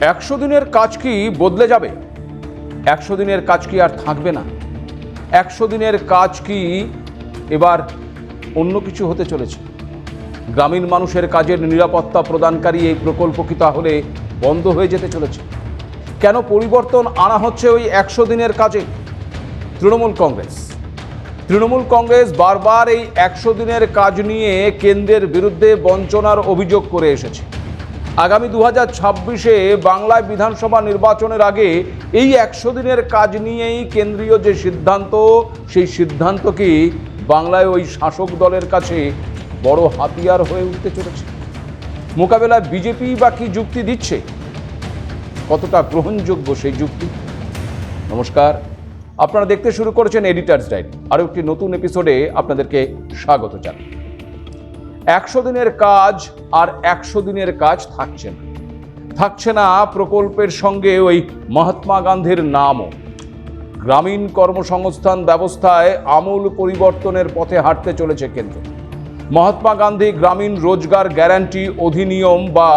একশো দিনের কাজ কি বদলে যাবে? একশো দিনের কাজ কি আর থাকবে না? একশো দিনের কাজ কি এবার অন্য কিছু হতে চলেছে? গ্রামীণ মানুষের কাজের নিরাপত্তা প্রদানকারী এই প্রকল্প কি তাহলে বন্ধ হয়ে যেতে চলেছে? কেন পরিবর্তন আনা হচ্ছে ওই একশো দিনের কাজে? তৃণমূল কংগ্রেস। তৃণমূল কংগ্রেস বারবার এই একশো দিনের কাজ নিয়ে কেন্দ্রের বিরুদ্ধে বঞ্চনার অভিযোগ করে এসেছে। আগামী দু হাজার ছাব্বিশে বাংলায় বিধানসভা নির্বাচনের আগে এই একশো দিনের কাজ নিয়েই কেন্দ্রীয় যে সিদ্ধান্ত, সেই সিদ্ধান্ত কি বাংলায় ওই শাসক দলের কাছে বড় হাতিয়ার হয়ে উঠতে চলেছে? মোকাবেলায় বিজেপি বা কি যুক্তি দিচ্ছে? কতটা গ্রহণযোগ্য সেই যুক্তি? নমস্কার। আপনারা দেখতে শুরু করেছেন এডিটার্স ডায়েরি আরও একটি নতুন এপিসোডে আপনাদেরকে স্বাগত জানাই। একশো দিনের কাজ আর একশো দিনের কাজ থাকছে না। থাকছে না প্রকল্পের সঙ্গে ওই মহাত্মা গান্ধীর নামও। গ্রামীণ কর্মসংস্থান ব্যবস্থায় আমূল পরিবর্তনের পথে হাঁটতে চলেছে কেন্দ্র। মহাত্মা গান্ধী গ্রামীণ রোজগার গ্যারান্টি অধিনিয়ম বা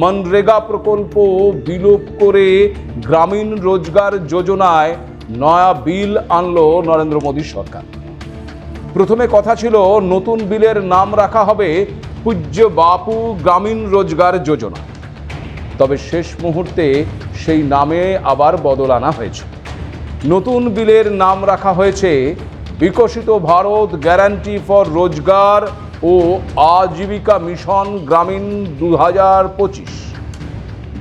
মনরেগা প্রকল্প বিলোপ করে গ্রামীণ রোজগার যোজনায় নয়া বিল আনলো নরেন্দ্র মোদী সরকার। প্রথমে কথা ছিল, নতুন বিলের নাম রাখা হবে পূজ্য বাপু গ্রামীণ রোজগার যোজনা। তবে শেষ মুহূর্তে সেই নামে আবার বদল আনা হয়েছে। নতুন বিলের নাম রাখা হয়েছে, বিকশিত ভারত গ্যারান্টি ফর রোজগার ও আজীবিকা মিশন গ্রামীণ দু হাজার পঁচিশ,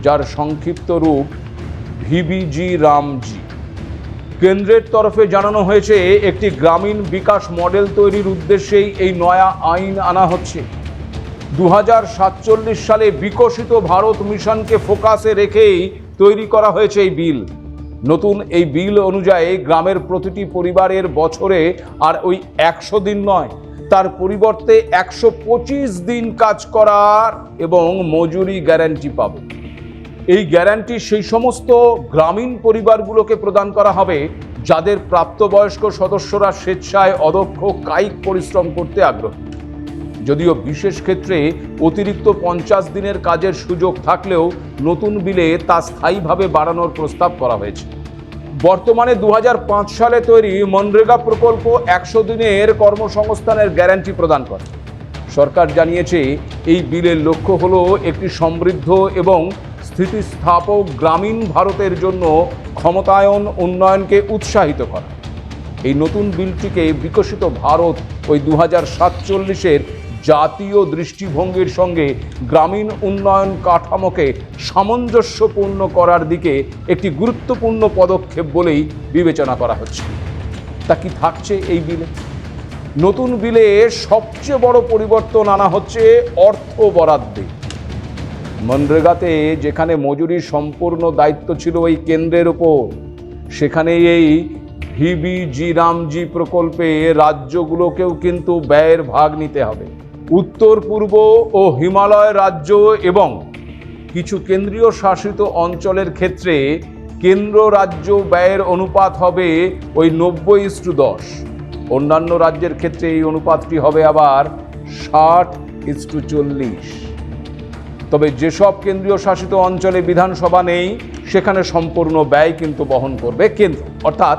যার সংক্ষিপ্ত রূপ ভিবিজি রামজি। কেন্দ্রের তরফে জানানো হয়েছে, একটি গ্রামীণ বিকাশ মডেল তৈরির উদ্দেশ্যেই এই নয়া আইন আনা হচ্ছে। দু হাজার সাতচল্লিশ সালে বিকশিত ভারত মিশনকে ফোকাসে রেখেই তৈরি করা হয়েছে এই বিল। নতুন এই বিল অনুযায়ী গ্রামের প্রতিটি পরিবারের বছরে আর ওই একশো দিন নয়, তার পরিবর্তে একশো পঁচিশ দিন কাজ করার এবং মজুরি গ্যারান্টি পাবে। এই গ্যারান্টি সেই সমস্ত গ্রামীণ পরিবারগুলোকে প্রদান করা হবে, যাদের প্রাপ্তবয়স্ক সদস্যরা স্বেচ্ছায় অদক্ষ কায়িক পরিশ্রম করতে আগ্রহী। যদিও বিশেষ ক্ষেত্রে অতিরিক্ত পঞ্চাশ দিনের কাজের সুযোগ থাকলেও নতুন বিলে তা স্থায়ীভাবে বাড়ানোর প্রস্তাব করা হয়েছে। বর্তমানে দু হাজার পাঁচ সালে তৈরি মনরেগা প্রকল্প একশো দিনের কর্মসংস্থানের গ্যারান্টি প্রদান করে। সরকার জানিয়েছে, এই বিলের লক্ষ্য হলো একটি সমৃদ্ধ এবং স্থিতিস্থাপক গ্রামীণ ভারতের জন্য ক্ষমতায়ন উন্নয়নকে উৎসাহিত করা। এই নতুন বিলটিকে বিকশিত ভারত ওই দু হাজার সাতচল্লিশের জাতীয় দৃষ্টিভঙ্গির সঙ্গে গ্রামীণ উন্নয়ন কাঠামোকে সামঞ্জস্যপূর্ণ করার দিকে একটি গুরুত্বপূর্ণ পদক্ষেপ বলেই বিবেচনা করা হচ্ছে। তা কি থাকছে এই বিলে? নতুন বিলে সবচেয়ে বড় পরিবর্তন আনা হচ্ছে অর্থ বরাদ্দে। মনরেগাতে যেখানে মজুরির সম্পূর্ণ দায়িত্ব ছিল ওই কেন্দ্রের ওপর সেখানে এই হিবি জি রামজি প্রকল্পে রাজ্যগুলোকেও কিন্তু ব্যয়ের ভাগ নিতে হবে। উত্তর, পূর্ব ও হিমালয় রাজ্য এবং কিছু কেন্দ্রীয় শাসিত অঞ্চলের ক্ষেত্রে কেন্দ্র রাজ্য ব্যয়ের অনুপাত হবে ওই নব্বই ইস্টু দশ। অন্যান্য রাজ্যের ক্ষেত্রে এই অনুপাতটি হবে আবার ষাট ইস্টু চল্লিশ। তবে যেসব কেন্দ্রীয় শাসিত অঞ্চলে বিধানসভা নেই, সেখানে সম্পূর্ণ ব্যয় কিন্তু বহন করবে কেন্দ্র। অর্থাৎ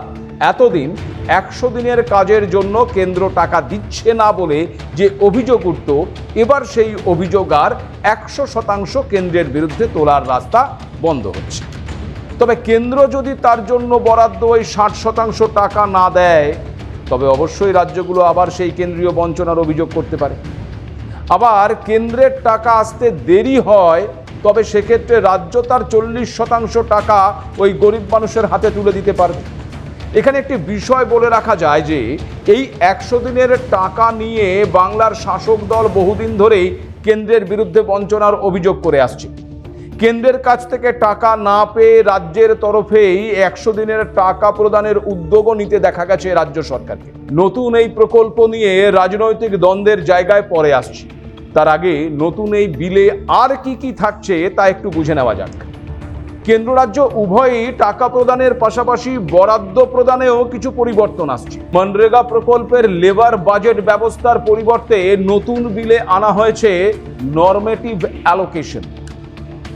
এতদিন একশো দিনের কাজের জন্য কেন্দ্র টাকা দিচ্ছে না বলে যে অভিযোগ উঠত, এবার সেই অভিযোগ আর একশো শতাংশ কেন্দ্রের বিরুদ্ধে তোলার রাস্তা বন্ধ হচ্ছে। তবে কেন্দ্র যদি তার জন্য বরাদ্দ ওই ষাট শতাংশ টাকা না দেয়, তবে অবশ্যই রাজ্যগুলো আবার সেই কেন্দ্রীয় বঞ্চনার অভিযোগ করতে পারে। আবার কেন্দ্রের টাকা আসতে দেরি হয়, তবে সেক্ষেত্রে রাজ্য তার চল্লিশ শতাংশ টাকা ওই গরিব মানুষের হাতে তুলে দিতে পারবে। এখানে একটি বিষয় বলে রাখা যায় যে, এই একশো দিনের টাকা নিয়ে বাংলার শাসক দল বহুদিন ধরেই কেন্দ্রের বিরুদ্ধে বঞ্চনার অভিযোগ করে আসছে। কেন্দ্রের কাছ থেকে টাকা না পেয়ে রাজ্যের তরফেই একশো দিনের টাকা প্রদানের উদ্যোগও নিতে দেখা গেছে রাজ্য সরকারকে। নতুন এই প্রকল্প নিয়ে রাজনৈতিক দ্বন্দ্বের জায়গায় পরে আসছে। তার আগে নতুন এই বিলে আর কি কি থাকছে তা একটু বুঝে নেওয়া যাক। কেন্দ্র রাজ্য উভয়ই টাকা প্রদানের পাশাপাশি বরাদ্দ প্রদানেও কিছু পরিবর্তন আসছে। মনরেগা প্রকল্পের লেবার বাজেট ব্যবস্থার পরিবর্তে নতুন বিলে আনা হয়েছে নর্মেটিভ অ্যালোকেশন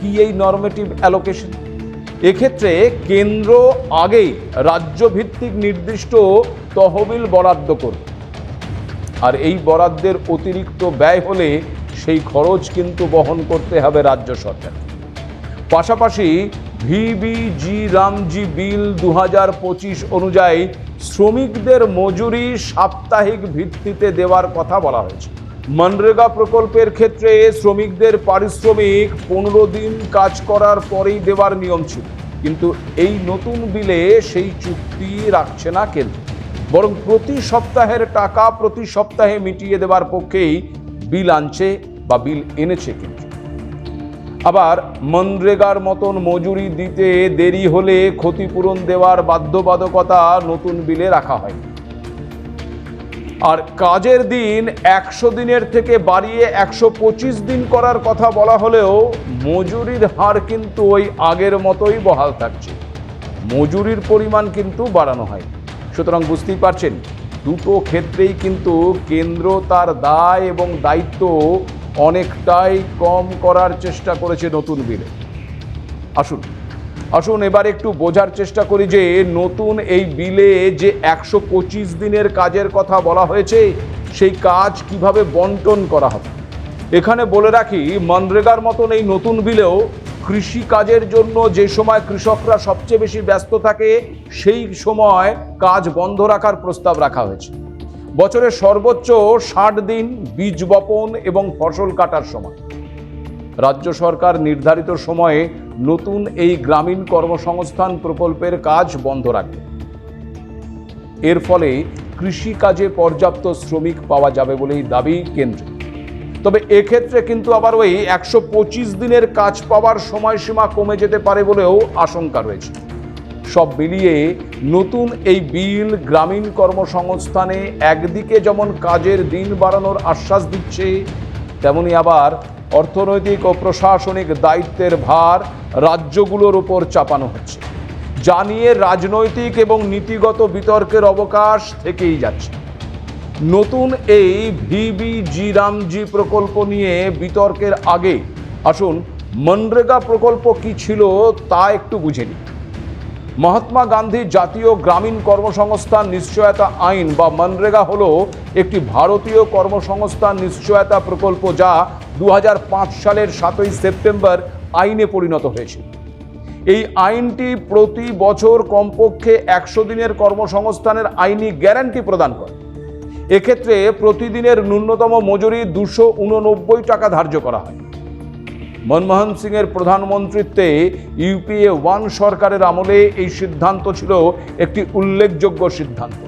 কি এই নর্মেটিভ অ্যালোকেশন এক্ষেত্রে কেন্দ্র আগেই রাজ্যভিত্তিক নির্দিষ্ট তহবিল বরাদ্দ করবে। আর এই বরাদ্দের অতিরিক্ত ব্যয় হলে সেই খরচ কিন্তু বহন করতে হবে রাজ্য সরকার। পাশাপাশি ভিবিজি রামজি বিল দু হাজার পঁচিশ অনুযায়ী শ্রমিকদের মজুরি সাপ্তাহিক ভিত্তিতে দেওয়ার কথা বলা হয়েছে। মনরেগা প্রকল্পের ক্ষেত্রে শ্রমিকদের পারিশ্রমিক পনেরো দিন কাজ করার পরেই দেওয়ার নিয়ম ছিল। কিন্তু এই নতুন বিলে সেই চুক্তি রাখছে না কেন্দ্র। বরং প্রতি সপ্তাহের টাকা প্রতি সপ্তাহে মিটিয়ে দেওয়ার পক্ষেই বিল আনছে বা বিল এনেছে কেন্দ্র আবার মনরেগার মতন মজুরি দিতে দেরি হলে ক্ষতিপূরণ দেওয়ার বাধ্যবাধকতা নতুন বিলে রাখা হয়। আর কাজের দিন একশো দিনের থেকে বাড়িয়ে একশো পঁচিশ দিন করার কথা বলা হলেও মজুরির হার কিন্তু ওই আগের মতোই বহাল থাকছে। মজুরির পরিমাণ কিন্তু বাড়ানো হয় সুতরাং বুঝতেই পারছেন, দুটো ক্ষেত্রেই কিন্তু কেন্দ্র তার দায় এবং দায়িত্ব অনেকটাই কম করার চেষ্টা করেছে নতুন বিলে। আসুন আসুন এবার একটু বোঝার চেষ্টা করি যে নতুন এই বিলে যে একশো পঁচিশ দিনের কাজের কথা বলা হয়েছে, সেই কাজ কীভাবে বন্টন করা হবে? এখানে বলে রাখি, মনরেগার মতন এই নতুন বিলেও কৃষি কাজের জন্য যে সময় কৃষকরা সবচেয়ে বেশি ব্যস্ত থাকে, সেই সময় কাজ বন্ধ রাখার প্রস্তাব রাখা হয়েছে। বছরের সর্বোচ্চ ষাট দিন বীজ বপন এবং ফসল কাটার সময়। রাজ্য সরকার নির্ধারিত সময়ে নতুন এই গ্রামীণ কর্মসংস্থান প্রকল্পের কাজ বন্ধ রাখবে। এর ফলে কৃষি কাজে পর্যাপ্ত শ্রমিক পাওয়া যাবে বলেই দাবি কেন্দ্র। তবে এক্ষেত্রে কিন্তু আবার ওই একশো পঁচিশ দিনের কাজ পাওয়ার সময়সীমা কমে যেতে পারে বলেও আশঙ্কা রয়েছে। সব মিলিয়ে নতুন এই বিল গ্রামীণ কর্মসংস্থানে একদিকে যেমন কাজের দিন বাড়ানোর আশ্বাস দিচ্ছে, তেমনি আবার অর্থনৈতিক ও প্রশাসনিক দায়িত্বের ভার রাজ্যগুলোর ওপর চাপানো হচ্ছে। যা নিয়ে রাজনৈতিক এবং নীতিগত বিতর্কের অবকাশ থেকেই যাচ্ছে। নতুন এই ভিবিজি রামজি প্রকল্প নিয়ে বিতর্কের আগে, আসুন, মনরেগা প্রকল্প কি ছিল তা একটু বুঝে নিই। মহাত্মা গান্ধী জাতীয় গ্রামীণ কর্মসংস্থান নিশ্চয়তা আইন বা মনরেগা হলো একটি ভারতীয় কর্মসংস্থান নিশ্চয়তা প্রকল্প যা দু হাজার পাঁচ সালের সাতই সেপ্টেম্বর আইনে পরিণত হয়েছিল এই আইনটি প্রতি বছর কমপক্ষে একশো দিনের কর্মসংস্থানের আইনি গ্যারান্টি প্রদান করে। এক্ষেত্রে প্রতিদিনের ন্যূনতম মজুরি দুশো উননব্বই টাকা ধার্য করা হয়। মনমোহন সিংয়ের প্রধানমন্ত্রীত্বে ইউপিএ ওয়ান সরকারের আমলে এই সিদ্ধান্ত ছিল একটি উল্লেখযোগ্য সিদ্ধান্ত।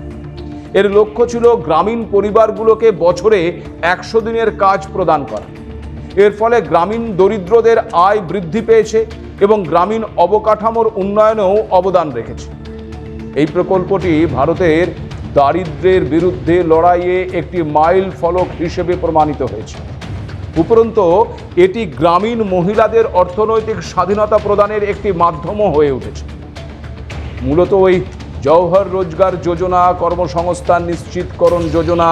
এর লক্ষ্য ছিল গ্রামীণ পরিবারগুলোকে বছরে একশো দিনের কাজ প্রদান করা। এর ফলে গ্রামীণ দরিদ্রদের আয় বৃদ্ধি পেয়েছে এবং গ্রামীণ অবকাঠামোর উন্নয়নেও অবদান রেখেছে। এই প্রকল্পটি ভারতের দারিদ্র্যের বিরুদ্ধে লড়াইয়ে একটি মাইল ফলক হিসেবে প্রমাণিত হয়েছে। উপরন্ত, এটি গ্রামীণ মহিলাদের অর্থনৈতিক স্বাধীনতা প্রদানের একটি মাধ্যমও হয়ে উঠেছে। মূলত ওই জওহর রোজগার যোজনা, কর্মসংস্থান নিশ্চিতকরণ যোজনা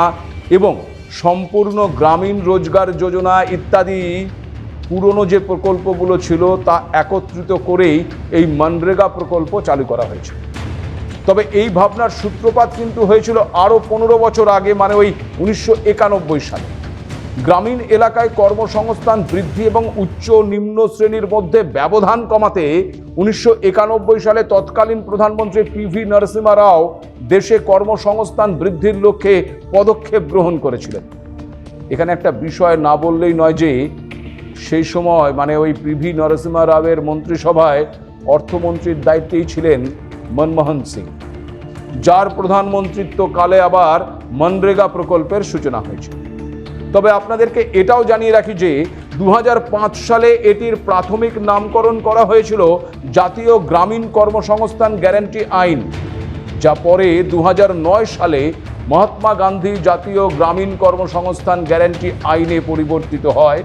এবং সম্পূর্ণ গ্রামীণ রোজগার যোজনা ইত্যাদি পুরনো যে প্রকল্পগুলো ছিল তা একত্রিত করেই এই মনরেগা প্রকল্প চালু করা হয়েছে। তবে এই ভাবনার সূত্রপাত কিন্তু হয়েছিল আরও পনেরো বছর আগে মানে ওই উনিশশো একানব্বই সালে। গ্রামীণ এলাকায় কর্মসংস্থান বৃদ্ধি এবং উচ্চ নিম্ন শ্রেণির মধ্যে ব্যবধান কমাতে উনিশশো একানব্বই সালে তৎকালীন প্রধানমন্ত্রী পিভি নরসিমা রাও দেশে কর্মসংস্থান বৃদ্ধির লক্ষ্যে পদক্ষেপ গ্রহণ করেছিলেন। এখানে একটা বিষয় না বললেই নয় যে, সেই সময় মানে ওই পিভি নরসিমা রাওয়ের মন্ত্রিসভায় অর্থমন্ত্রীর দায়িত্বেই ছিলেন মনমোহন সিং। যার প্রধানমন্ত্রিত্বকালে আবার মনরেগা প্রকল্পের সূচনা হয়েছে। তবে আপনাদেরকে এটাও জানিয়ে রাখি যে দু হাজার পাঁচ সালে এটির প্রাথমিক নামকরণ করা হয়েছিল জাতীয় গ্রামীণ কর্মসংস্থান গ্যারান্টি আইন, যা পরে দু হাজার নয় সালে মহাত্মা গান্ধী জাতীয় গ্রামীণ কর্মসংস্থান গ্যারান্টি আইনে পরিবর্তিত হয়।